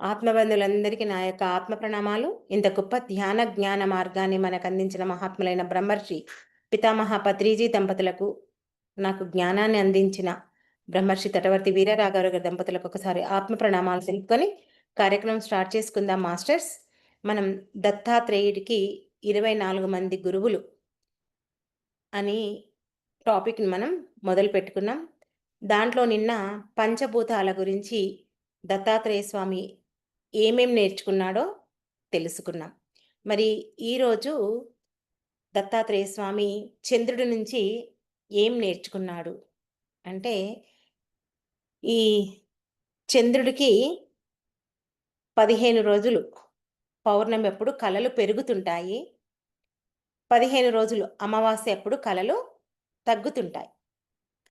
ఆత్మబంధులందరికీ నా యొక్క ఆత్మ ప్రణామాలు. ఇంత గొప్ప ధ్యాన జ్ఞాన మార్గాన్ని మనకు అందించిన మహాత్ములైన బ్రహ్మర్షి పితామహ పత్రిజీ దంపతులకు నాకు జ్ఞానాన్ని అందించిన బ్రహ్మర్షి తటవర్తి వీరరాఘవ గారి దంపతులకు ఒకసారి ఆత్మ ప్రణామాలు తెలుపుకొని కార్యక్రమం స్టార్ట్ చేసుకుందాం మాస్టర్స్. మనం దత్తాత్రేయుడికి ఇరవై నాలుగు మంది గురువులు అని టాపిక్ని మనం మొదలు పెట్టుకున్నాం. దాంట్లో నిన్న పంచభూతాల గురించి దత్తాత్రేయ స్వామి ఏమేం నేర్చుకున్నాడో తెలుసుకున్నాం. మరి ఈరోజు దత్తాత్రేయ స్వామి చంద్రుడి నుంచి ఏం నేర్చుకున్నాడు? అంటే ఈ చంద్రుడికి పదిహేను రోజులు పౌర్ణమి అప్పుడు కళలు పెరుగుతుంటాయి. పదిహేను రోజులు అమావాస్య అప్పుడు కళలు తగ్గుతుంటాయి.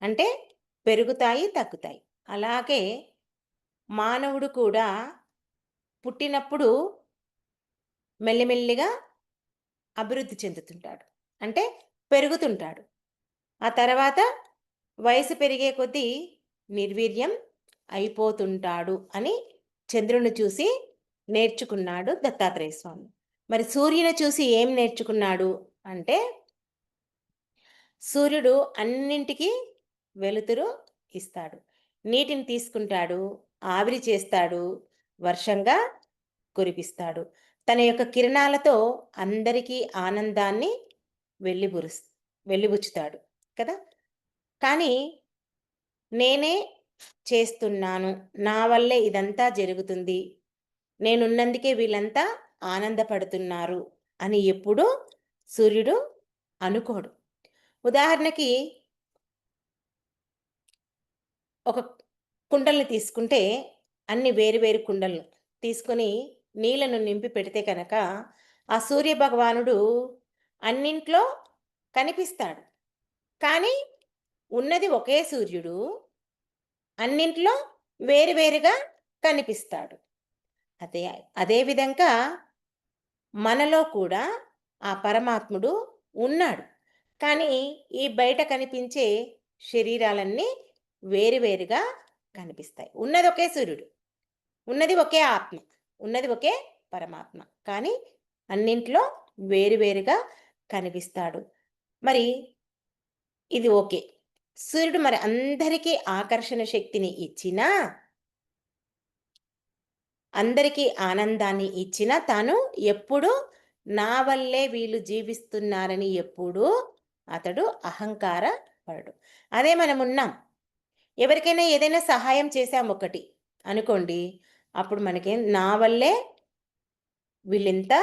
అంటే పెరుగుతాయి తగ్గుతాయి. అలాగే మానవుడు కూడా పుట్టినప్పుడు మెల్లిమెల్లిగా అభివృద్ధి చెందుతుంటాడు. అంటే పెరుగుతుంటాడు. ఆ తర్వాత వయసు పెరిగే కొద్దీ నిర్వీర్యం అయిపోతుంటాడు అని చంద్రుని చూసి నేర్చుకున్నాడు దత్తాత్రేయ స్వామి. మరి సూర్యుని చూసి ఏం నేర్చుకున్నాడు అంటే సూర్యుడు అన్నింటికీ వెలుతురు ఇస్తాడు. నీటిని తీసుకుంటాడు ఆవిరి చేస్తాడు వర్షంగా కురిపిస్తాడు. తన యొక్క కిరణాలతో అందరికీ ఆనందాన్ని వెళ్ళిబురు వెళ్ళిబుచ్చుతాడు కదా? కానీ నేనే చేస్తున్నాను. నా వల్లే ఇదంతా జరుగుతుంది. నేనున్నందుకే వీళ్ళంతా ఆనందపడుతున్నారు అని ఎప్పుడూ సూర్యుడు అనుకోడు. ఉదాహరణకి ఒక కుండల్ని తీసుకుంటే అన్ని వేరు వేరు కుండలను తీసుకొని నీళ్ళను నింపి పెడితే కనుక ఆ సూర్య భగవానుడు అన్నింట్లో కనిపిస్తాడు. కానీ ఉన్నది ఒకే సూర్యుడు అన్నింట్లో వేరువేరుగా కనిపిస్తాడు. అదే అదేవిధంగా మనలో కూడా ఆ పరమాత్ముడు ఉన్నాడు. కానీ ఈ బయట కనిపించే శరీరాలన్నీ వేరువేరుగా కనిపిస్తాయి. ఉన్నది ఒకే సూర్యుడు. ఉన్నది ఒకే ఆత్మ ఉన్నది ఒకే పరమాత్మ. కానీ అన్నింట్లో వేరువేరుగా కనిపిస్తాడు. మరి ఇది ఓకే. సూర్యుడు మరి అందరికీ ఆకర్షణ శక్తిని ఇచ్చినా అందరికీ ఆనందాన్ని ఇచ్చినా తాను ఎప్పుడు నా వల్లే వీళ్ళు జీవిస్తున్నారని ఎప్పుడు అతడు అహంకార పడడు. అదే మనం ఉన్నాం ఎవరికైనా ఏదైనా సహాయం చేశాం ఒకటి అనుకోండి అప్పుడు మనకేం నా వల్లే వీళ్ళింత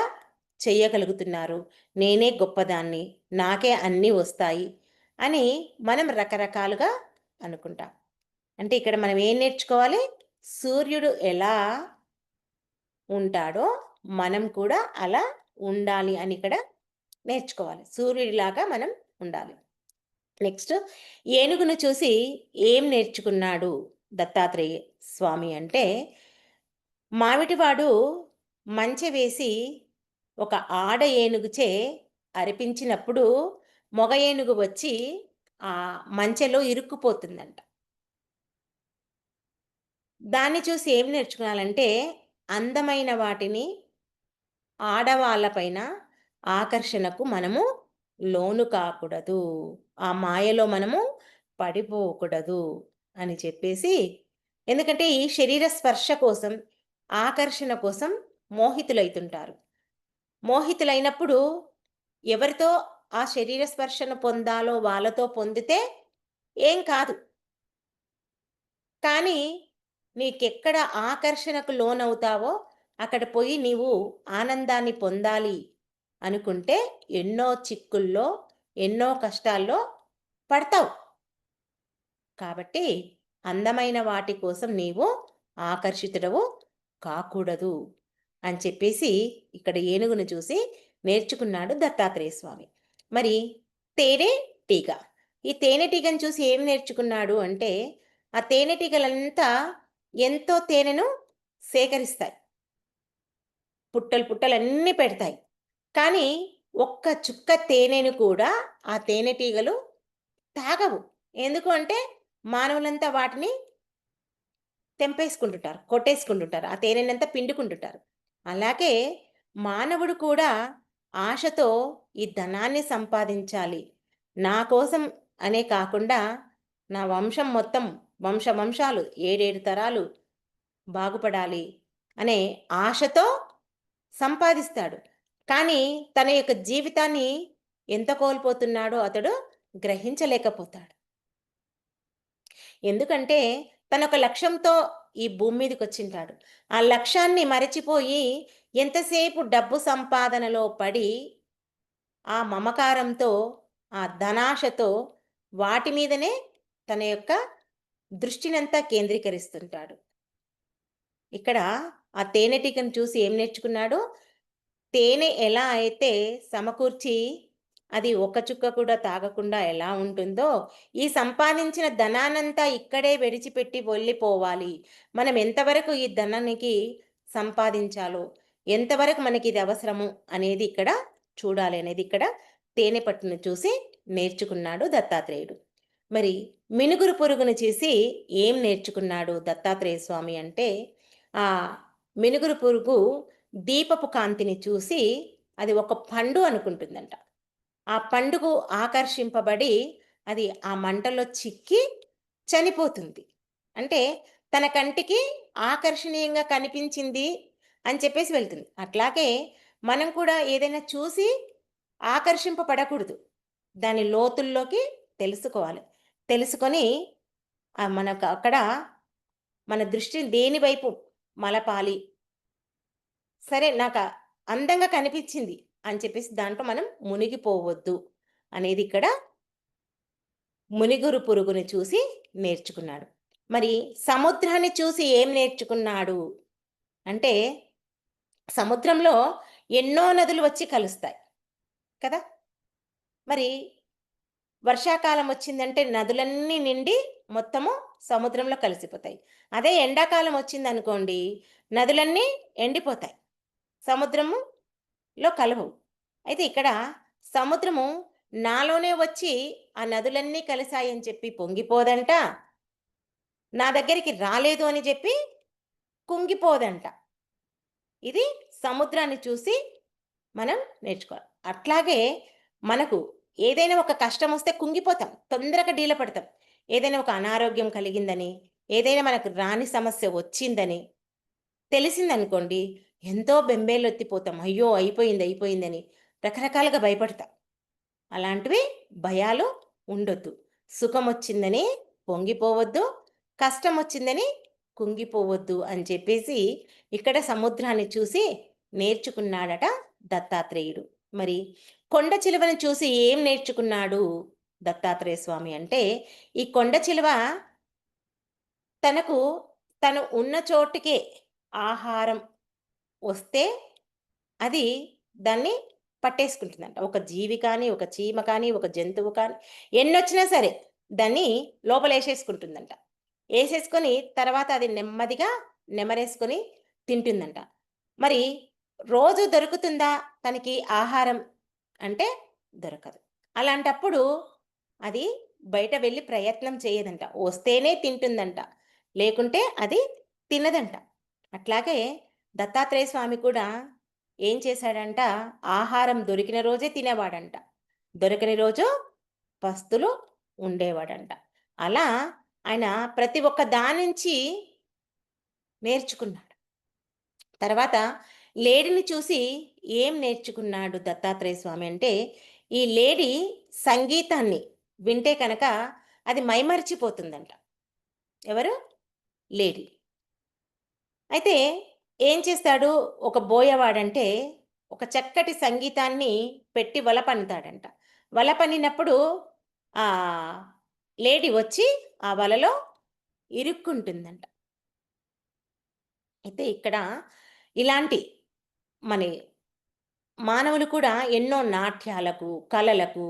చెయ్యగలుగుతున్నారు. నేనే గొప్పదాన్ని నాకే అన్నీ వస్తాయి అని మనం రకరకాలుగా అనుకుంటాం. అంటే ఇక్కడ మనం ఏం నేర్చుకోవాలి? సూర్యుడు ఎలా ఉంటాడో మనం కూడా అలా ఉండాలి అని ఇక్కడ నేర్చుకోవాలి. సూర్యుడిలాగా మనం ఉండాలి. నెక్స్ట్ ఏనుగును చూసి ఏం నేర్చుకున్నాడు దత్తాత్రేయ స్వామి అంటే మామిటివాడు మంచె వేసి ఒక ఆడ ఏనుగుచే అరిపించినప్పుడు మొగ ఏనుగు వచ్చి ఆ మంచెలో ఇరుక్కుపోతుందంట. దాన్ని చూసి ఏం నేర్చుకోవాలంటే అందమైన వాటిని ఆడవాళ్ళపైన ఆకర్షణకు మనము లోను కాకూడదు ఆ మాయలో మనము పడిపోకూడదు అని చెప్పేసి ఎందుకంటే ఈ శరీర స్పర్శ కోసం ఆకర్షణ కోసం మోహితులైతుంటారు. మోహితులైనప్పుడు ఎవరితో ఆ శరీర స్పర్శను పొందాలో వాళ్ళతో పొందితే ఏం కాదు. కానీ నీకెక్కడ ఆకర్షణకు లోనవుతావో అక్కడ పోయి నీవు ఆనందాన్ని పొందాలి అనుకుంటే ఎన్నో చిక్కుల్లో ఎన్నో కష్టాల్లో పడతావు. కాబట్టి అందమైన వాటి కోసం నీవు ఆకర్షితుడవు కాకూడదు అని చెప్పేసి ఇక్కడ ఏనుగును చూసి నేర్చుకున్నాడు దత్తాత్రేయ స్వామి. మరి తేనె టీగ. ఈ తేనెటీగను చూసి ఏం నేర్చుకున్నాడు అంటే ఆ తేనెటీగలంతా ఎంతో తేనెను సేకరిస్తాయి. పుట్టలు పుట్టలన్నీ పెడతాయి. కానీ ఒక్క చుక్క తేనెను కూడా ఆ తేనెటీగలు తాగవు. ఎందుకు అంటే మానవులంతా వాటిని తెంపేసుకుంటుంటారు కొట్టేసుకుంటుంటారు ఆ తేనెనంతా పిండుకుంటుంటారు. అలాగే మానవుడు కూడా ఆశతో ఈ ధనాన్ని సంపాదించాలి. నా కోసం అనే కాకుండా నా వంశం మొత్తం వంశ వంశాలు ఏడేడు తరాలు బాగుపడాలి అనే ఆశతో సంపాదిస్తాడు. కానీ తన యొక్క జీవితాన్ని ఎంత కోల్పోతున్నాడో అతడు గ్రహించలేకపోతాడు. ఎందుకంటే తన ఒక లక్ష్యంతో ఈ భూమి మీదకి వచ్చింటాడు ఆ లక్ష్యాన్ని మరచిపోయి ఎంతసేపు డబ్బు సంపాదనలో పడి ఆ మమకారంతో ఆ ధనాశతో వాటి మీదనే తన యొక్క దృష్టినంతా కేంద్రీకరిస్తుంటాడు. ఇక్కడ ఆ తేనెటీగను చూసి ఏం నేర్చుకున్నాడు? తేనె ఎలా అయితే సమకూర్చి అది ఒక చుక్క కూడా తాగకుండా ఎలా ఉంటుందో ఈ సంపాదించిన ధనానంతా ఇక్కడే విడిచిపెట్టి వెళ్ళిపోవాలి. మనం ఎంతవరకు ఈ ధనానికి సంపాదించాలో ఎంతవరకు మనకి ఇది అవసరము అనేది ఇక్కడ చూడాలి అనేది ఇక్కడ తేనె పట్టును చూసి నేర్చుకున్నాడు దత్తాత్రేయుడు. మరి మినుగురు పురుగును చూసి ఏం నేర్చుకున్నాడు దత్తాత్రేయ స్వామి అంటే ఆ మినుగురు పురుగు దీపపు కాంతిని చూసి అది ఒక పండు అనుకుంటుందంట. ఆ పండుగ ఆకర్షింపబడి అది ఆ మంటలో చిక్కి చనిపోతుంది. అంటే తన కంటికి ఆకర్షణీయంగా కనిపించింది అని చెప్పేసి వెళ్తుంది. అట్లాగే మనం కూడా ఏదైనా చూసి ఆకర్షింపబడకూడదు. దాని లోతుల్లోకి తెలుసుకోవాలి. తెలుసుకొని మనకు అక్కడ మన దృష్టిని దేనివైపు మలపాలి? సరే నాకు అందంగా కనిపించింది. అని చెప్పేసి దాంట్లో మనం మునిగిపోవద్దు అనేది ఇక్కడ మునిగురు పురుగుని చూసి నేర్చుకున్నాడు. మరి సముద్రాన్ని చూసి ఏం నేర్చుకున్నాడు? అంటే సముద్రంలో ఎన్నో నదులు వచ్చి కలుస్తాయి కదా? మరి వర్షాకాలం వచ్చిందంటే నదులన్నీ నిండి మొత్తము సముద్రంలో కలిసిపోతాయి. అదే ఎండాకాలం వచ్చిందనుకోండి నదులన్నీ ఎండిపోతాయి. సముద్రము లో కలవు. అయితే ఇక్కడ సముద్రము నాలోనే వచ్చి ఆ నదులన్నీ కలిసాయని చెప్పి పొంగిపోదంట. నా దగ్గరికి రాలేదు అని చెప్పి కుంగిపోదంట. ఇది సముద్రాన్ని చూసి మనం నేర్చుకోవాలి. అట్లాగే మనకు ఏదైనా ఒక కష్టం వస్తే కుంగిపోతాం తొందరగా డీల పడతాం. ఏదైనా ఒక అనారోగ్యం కలిగిందని ఏదైనా మనకు రాని సమస్య వచ్చిందని తెలిసిందనుకోండి ఎంతో బెంబేలొత్తిపోతాం అయ్యో అయిపోయింది అయిపోయిందని రకరకాలుగా భయపడతాం. అలాంటివి భయాలు ఉండొద్దు. సుఖం వచ్చిందని పొంగిపోవద్దు. కష్టం వచ్చిందని కుంగిపోవద్దు అని చెప్పేసి ఇక్కడ సముద్రాన్ని చూసి నేర్చుకున్నాడట దత్తాత్రేయుడు. మరి కొండ చిలువను చూసి ఏం నేర్చుకున్నాడు దత్తాత్రేయ స్వామి అంటే ఈ కొండ చిలువ తనకు తను ఉన్న చోటుకే ఆహారం వస్తే అది దాన్ని పట్టేసుకుంటుందంట. ఒక జీవి కానీ ఒక చీమ కానీ ఒక జంతువు కానీ ఎన్నొచ్చినా సరే దాన్ని లోపల వేసేసుకుంటుందంట వేసేసుకొని తర్వాత అది నెమ్మదిగా నెమరేసుకొని తింటుందంట. మరి రోజు దొరుకుతుందా? తనకి ఆహారం అంటే దొరకదు. అలాంటప్పుడు అది బయట వెళ్ళి ప్రయత్నం చేయదంట. వస్తేనే తింటుందంట. లేకుంటే అది తినదంట. అట్లాగే దత్తాత్రేయ స్వామి కూడా ఏం చేశాడంట? ఆహారం దొరికిన రోజే తినేవాడంట. దొరకని రోజు పస్తులు ఉండేవాడంట. అలా ఆయన ప్రతి ఒక్క దాని నుంచి నేర్చుకున్నాడు. తర్వాత లేడీని చూసి ఏం నేర్చుకున్నాడు దత్తాత్రేయ స్వామి అంటే ఈ లేడీ సంగీతాన్ని వింటే కనుక అది మైమరిచిపోతుందంట. ఎవరు? లేడీ. అయితే ఏం చేస్తాడు? ఒక బోయవాడంటే ఒక చక్కటి సంగీతాన్ని పెట్టి వల పన్నుతాడంట వల పన్నినప్పుడు ఆ లేడీ వచ్చి ఆ వలలో ఇరుక్కుంటుందంట. అయితే ఇక్కడ ఇలాంటి మన మానవులు కూడా ఎన్నో నాట్యాలకు కళలకు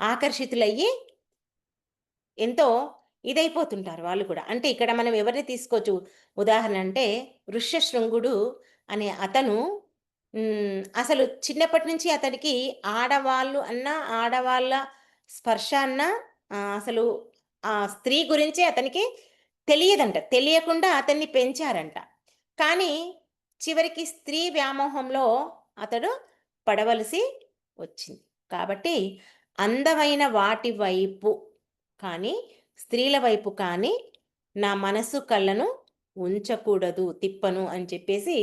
ఆకర్షితులయ్యి ఎంతో ఇదైపోతుంటారు వాళ్ళు కూడా. అంటే ఇక్కడ మనం ఎవరిని తీసుకోవచ్చు? ఉదాహరణ అంటే ఋష్యశృంగుడు అనే అతను అసలు చిన్నప్పటి నుంచి అతనికి ఆడవాళ్ళు అన్నా ఆడవాళ్ళ స్పర్శ అన్నా అసలు ఆ స్త్రీ గురించే అతనికి తెలియదంట. తెలియకుండా అతన్ని పెంచారంట. కానీ చివరికి స్త్రీ వ్యామోహంలో అతడు పడవలసి వచ్చింది. కాబట్టి అందమైన వాటి వైపు కానీ స్త్రీల వైపు కానీ నా మనసు కళ్ళను ఉంచకూడదు తిప్పను అని చెప్పేసి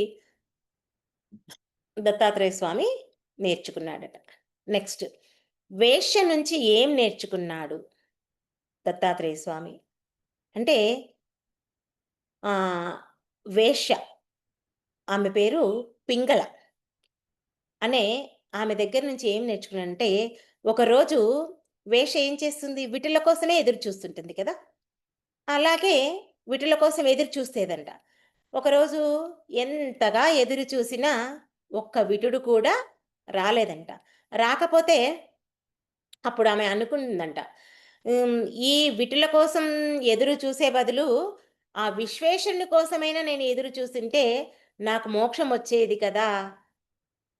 దత్తాత్రేయ స్వామి నేర్చుకున్నాడట. నెక్స్ట్ వేష్య నుంచి ఏం నేర్చుకున్నాడు దత్తాత్రేయ స్వామి? అంటే వేష్య. వేశ్య ఆమె పేరు పింగళ. అనే ఆమె దగ్గర నుంచి ఏం నేర్చుకున్నానంటే ఒకరోజు వేష ఏం చేస్తుంది? విటుల కోసమే ఎదురు చూస్తుంటుంది కదా? అలాగే విటుల కోసం ఎదురు చూస్తేదంట. ఒకరోజు ఎంతగా ఎదురు చూసినా ఒక్క విటుడు కూడా రాలేదంట. రాకపోతే అప్పుడు ఆమె అనుకుందంట ఈ విటుల కోసం ఎదురు చూసే బదులు ఆ విశ్వేషణుని కోసమైనా నేను ఎదురు చూస్తుంటే నాకు మోక్షం వచ్చేది కదా?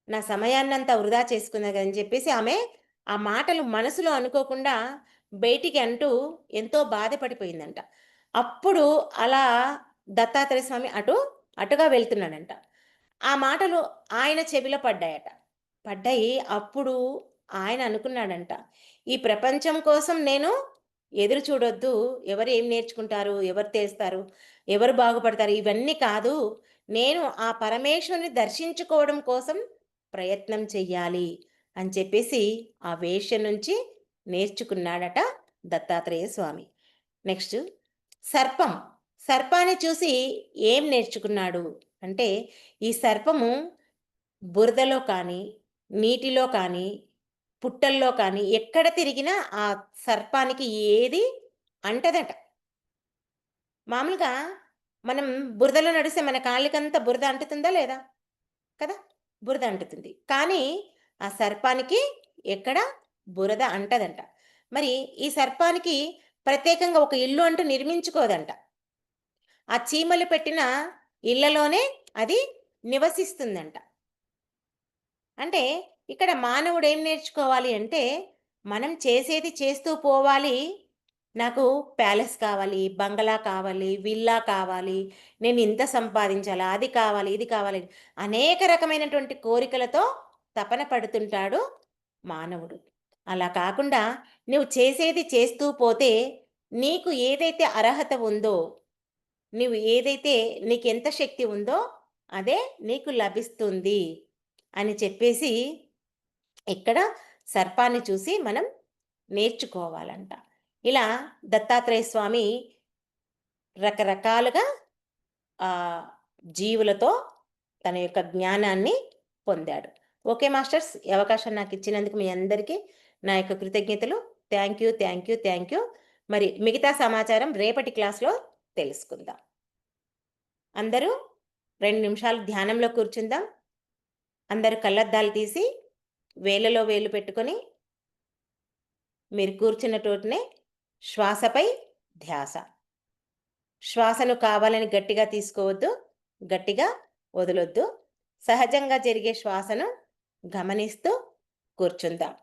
నా సమయాన్నంతా వృధా చేసుకున్నా అని చెప్పేసి ఆమె ఆ మాటలు మనసులో అనుకోకుండా బయటికి అంటూ ఎంతో బాధపడిపోయిందంట. అప్పుడు అలా దత్తాత్రేయ స్వామి అటు అటుగా వెళ్తున్నాడంట. ఆ మాటలు ఆయన చెవిలో పడ్డాయట. పడ్డాయి అప్పుడు ఆయన అనుకున్నాడంట ఈ ప్రపంచం కోసం నేను ఎదురు చూడొద్దు. ఎవరు ఏం నేర్చుకుంటారు? ఎవరు తెలుస్తారు ఎవరు బాగుపడతారు? ఇవన్నీ కాదు. నేను ఆ పరమేశ్వరుని దర్శించుకోవడం కోసం ప్రయత్నం చెయ్యాలి. అని చెప్పేసి ఆ వేష్య నుంచి నేర్చుకున్నాడట దత్తాత్రేయ స్వామి. నెక్స్ట్ సర్పం. సర్పాన్ని చూసి ఏం నేర్చుకున్నాడు అంటే ఈ సర్పము బురదలో కానీ నీటిలో కానీ పుట్టల్లో కానీ ఎక్కడ తిరిగినా ఆ సర్పానికి ఏది అంటదట. మామూలుగా మనం బురదలో నడిస్తే మన కాళ్ళకంతా బురద అంటుతుందా లేదా? కదా? బురద అంటుతుంది. కానీ ఆ సర్పానికి ఎక్కడ బురద అంటదంట. మరి ఈ సర్పానికి ప్రత్యేకంగా ఒక ఇల్లు అంటూ నిర్మించుకోదంట. ఆ చీమలు పెట్టిన ఇళ్ళలోనే అది నివసిస్తుందంట. అంటే ఇక్కడ మానవుడు ఏం నేర్చుకోవాలి అంటే మనం చేసేది చేస్తూ పోవాలి. నాకు ప్యాలెస్ కావాలి బంగళా కావాలి విల్లా కావాలి నేను ఇంత సంపాదించాలా అది కావాలి ఇది కావాలి అనేక రకమైనటువంటి కోరికలతో తపన పడుతుంటాడు మానవుడు. అలా కాకుండా నువ్వు చేసేది చేస్తూ పోతే నీకు ఏదైతే అర్హత ఉందో నువ్వు ఏదైతే నీకు ఎంత శక్తి ఉందో అదే నీకు లభిస్తుంది అని చెప్పేసి ఇక్కడ సర్పాన్ని చూసి మనం నేర్చుకోవాలంట. ఇలా దత్తాత్రేయ స్వామి రకరకాలుగా జీవులతో తన యొక్క జ్ఞానాన్ని పొందాడు. ఓకే మాస్టర్స్ ఈ అవకాశం నాకు ఇచ్చినందుకు మీ అందరికీ నా యొక్క కృతజ్ఞతలు. Thank you thank you thank you. మరి మిగతా సమాచారం రేపటి క్లాస్లో తెలుసుకుందాం. అందరూ రెండు నిమిషాలు ధ్యానంలో కూర్చుందాం. అందరూ కళ్ళద్దాలు తీసి వేలలో వేలు పెట్టుకొని మీరు కూర్చున్న చోటునే శ్వాసపై ధ్యాస. శ్వాసను కావాలని గట్టిగా తీసుకోవద్దు గట్టిగా వదలొద్దు. సహజంగా జరిగే శ్వాసను గమనిస్తూ కూర్చుందాం.